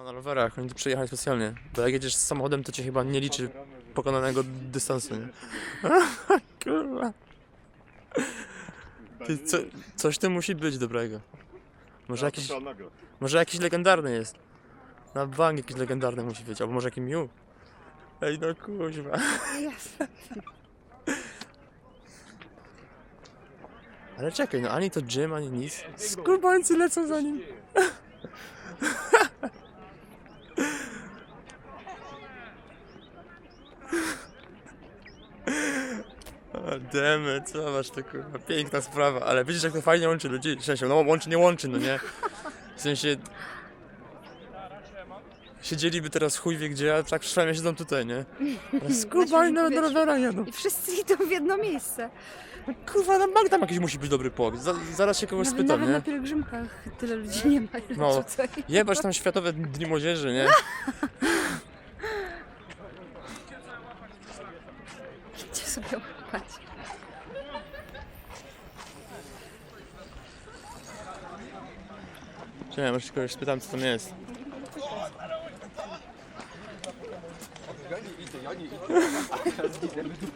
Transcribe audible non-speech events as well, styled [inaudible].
No, na rowerach, oni tu przyjechali specjalnie. Bo jak jedziesz z samochodem, to cię chyba nie liczy pokonanego dystansu, nie? [laughs] Kurwa. Ty, co, coś tu musi być dobrego. Może jakiś, może jakiś legendarny jest. Na bank jakiś legendarny musi być, albo może jakiś miu. Ej, no kuźwa. [laughs] Ale czekaj, no ani to Jim, ani nic. Skubańcy lecą za nim. [laughs] demy, co masz to kurwa, piękna sprawa, ale widzisz jak to fajnie łączy ludzi, w sensie, no łączy, nie łączy, no nie, w sensie, siedzieliby teraz chuj wie gdzie, a tak przynajmniej siedzą tutaj, nie, skubaj nawet na rowerach jadą, I wszyscy idą w jedno miejsce. kurwa, na bank tam jakiś musi być dobry płok, Za, zaraz się kogoś Nawet, spytam, nawet na nie, pielgrzymkach tyle ludzi nie ma. No. tutaj. jebać tam Światowe Dni Młodzieży, nie, [laughs] Idźcie sobie łapać. Czekaj, może się kogoś spytam co tam jest. [laughs]